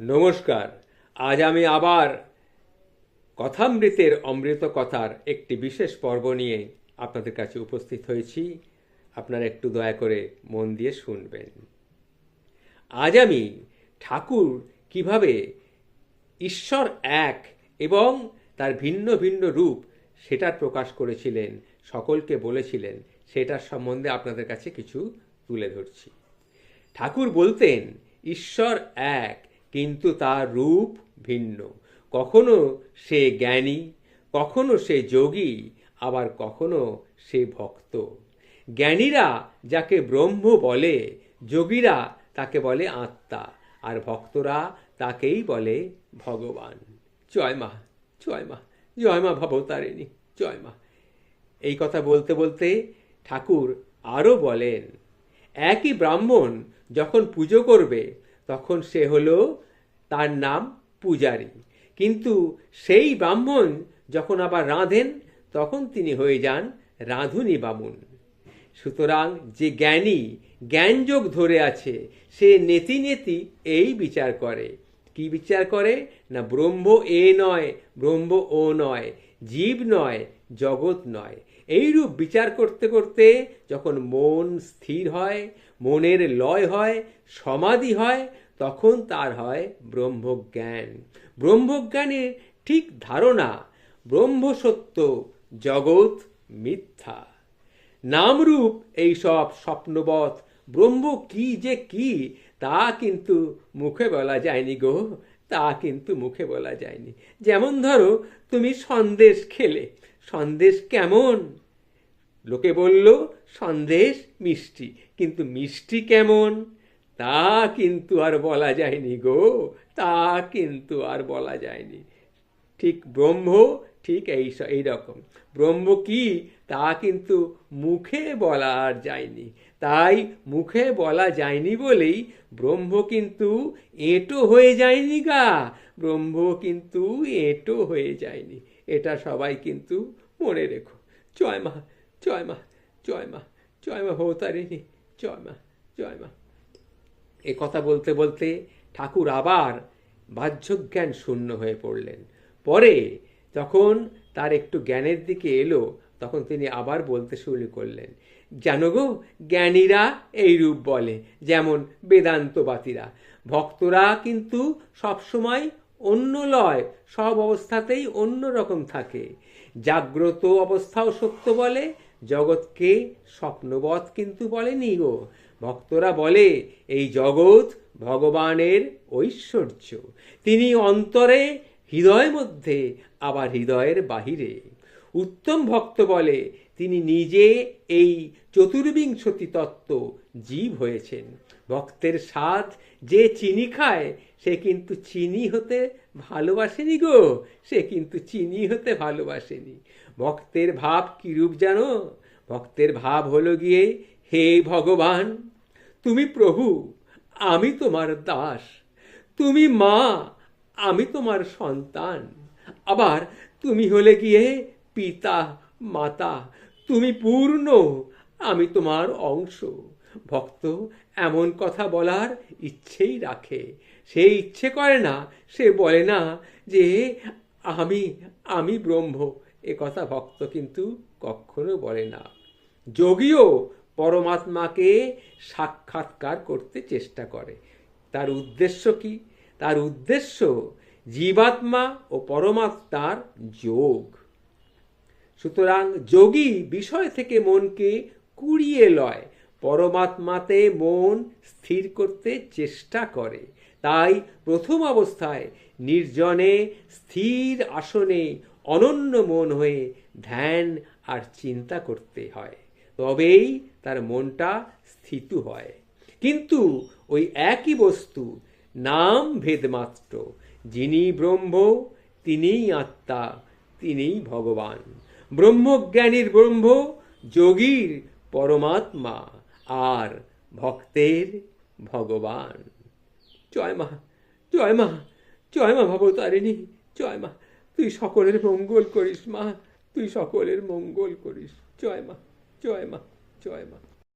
নমস্কার। আজ আমি আবার কথামৃতের অমৃত কথার একটি বিশেষ পর্ব নিয়ে আপনাদের কাছে উপস্থিত হয়েছি। আপনারা একটু দয়া করে মন দিয়ে শুনবেন। আজ আমি ঠাকুর কীভাবে ঈশ্বর এক এবং তার ভিন্ন ভিন্ন রূপ সেটার প্রকাশ করেছিলেন, সকলকে বলেছিলেন সেটার সম্বন্ধে আপনাদের কাছে কিছু তুলে ধরছি। ঠাকুর বলতেন, ঈশ্বর এক কিন্তু তার রূপ ভিন্ন। কখনো সে জ্ঞানী, কখনো সে যোগী, আবার কখনো সে ভক্ত। জ্ঞানীরা যাকে ব্রহ্ম বলে, যোগীরা তাকে বলে আত্মা, আর ভক্তরা তাকেই বলে ভগবান। জয় মা জয় মা জয় মা ভবতারিণী, জয় মা। এই কথা বলতে বলতে ঠাকুর আরও বলেন, একই ব্রাহ্মণ যখন পুজো করবে তখন সে হলো তার নাম পূজারী। কিন্তু সেই ব্রাহ্মণ যখন আবার রাঁধেন, তখন তিনি হয়ে যান রাঁধুনি বামুন। সুতরাং যে জ্ঞানী জ্ঞানযোগ ধরে আছে, সে নেতি নেতি এই বিচার করে। কি বিচার করে? না ব্রহ্ম এ নয়, ব্রহ্ম ও নয়। জীব নয়, জগৎ নয়। এইরূপ বিচার করতে করতে যখন মন স্থির হয়, মনের লয় হয়, সমাধি হয়, তখন তার হয় ব্রহ্মজ্ঞান। ব্রহ্মজ্ঞানের ঠিক ধারণা, ব্রহ্ম সত্য, জগৎ মিথ্যা। নামরূপ এই সব স্বপ্নবৎ, ব্রহ্ম কি যে কি, তা কিন্তু মুখে বলা যায়নি গো। তা কিন্তু মুখে বলা যায়নি। যেমন ধরো, তুমি সন্দেশ খেলে। সন্দেশ কেমন? লোকে বলল, সন্দেশ মিষ্টি। কিন্তু মিষ্টি কেমন? তা কিন্তু আর বলা যায়নি গো। তা কিন্তু আর বলা যায়নি। ঠিক ব্রহ্ম ঠিক এই এই রকম। ব্রহ্ম কি? তা কিন্তু মুখে বলা আর যায়নি। তাই মুখে বলা যায়নি বলেই ব্রহ্ম কিন্তু এঁটো হয়ে যায়নি গা। ব্রহ্ম কিন্তু এঁটো হয়ে যায়নি। এটা সবাই কিন্তু মনে রেখো। জয় মা জয় মা জয় মা জয় মা ভৌতারিণী জয় মা জয় মা। এ কথা বলতে বলতে ঠাকুর আবার বাহ্যজ্ঞান শূন্য হয়ে পড়লেন। পরে যখন তার একটু জ্ঞানের দিকে এলো, তখন তিনি আবার বলতে শুরু করলেন, জানো গো, জ্ঞানীরা এই রূপ বলে, যেমন বেদান্তবাতীরা ভক্তরা কিন্তু সবসময় অন্য লয়, সব অবস্থাতেই অন্য রকম থাকে। জাগ্রত অবস্থাও সত্য বলে, জগৎকে স্বপ্নবধ কিন্তু বলেনি গো। ভক্তরা বলে, এই জগৎ ভগবানের ঐশ্বর্য। তিনি অন্তরে হৃদয় মধ্যে আবার হৃদয়ের বাহিরে। উত্তম ভক্ত বলে তিনি নিজে এই চতুর্বিংশতি তত্ত্ব জীব হয়েছেন। ভক্তের স্বাদ যে চিনি খায়, সে কিন্তু চিনি হতে ভালোবাসেনি গো, সে কিন্তু চিনি হতে ভালোবাসেনি। ভক্তের ভাব কিরূপ জানো? ভক্তের ভাব হলো গিয়ে, হে ভগবান, তুমি প্রভু, আমি তোমার দাস, তুমি মা আমি তোমার সন্তান। আবার তুমি হলে গিয়ে পিতা, মাতা, তুমি পূর্ণ, আমি তোমার অংশ। ভক্ত এমন কথা বলার ইচ্ছেই রাখে। সে ইচ্ছে করে না, সে বলে না যে, আমি আমি ব্রহ্ম। এ কথা ভক্ত কিন্তু কখনো বলে না। যোগীও পরমাত্মাকে সাক্ষাৎকার করতে চেষ্টা করে। তার উদ্দেশ্য কি? তার উদ্দেশ্য জীবাত্মা ও পরমাত্মার যোগ। সুতরাং যোগী বিষয় থেকে মনকে কুড়িয়ে লয়। পরমাত্মাতে মন স্থির করতে চেষ্টা করে। তাই প্রথম অবস্থায় নির্জনে স্থির আসনে অনন্য মন হয়ে ধ্যান আর চিন্তা করতে হয়। তবেই তার মনটা স্থিত হয়। কিন্তু ওই একই বস্তু নাম ভেদমাত্র। যিনি ব্রহ্ম, তিনিই আত্মা, তিনিই ভগবান। ব্রহ্মজ্ঞানীর ব্রহ্ম, যোগীর পরমাত্মা, আর ভক্তের ভগবান। জয় মা জয় মা জয় মা ভবতারিণী, জয় মা তুই সকলের মঙ্গল করিস মা তুই সকলের মঙ্গল করিস। জয় মা জয় মা জয় মা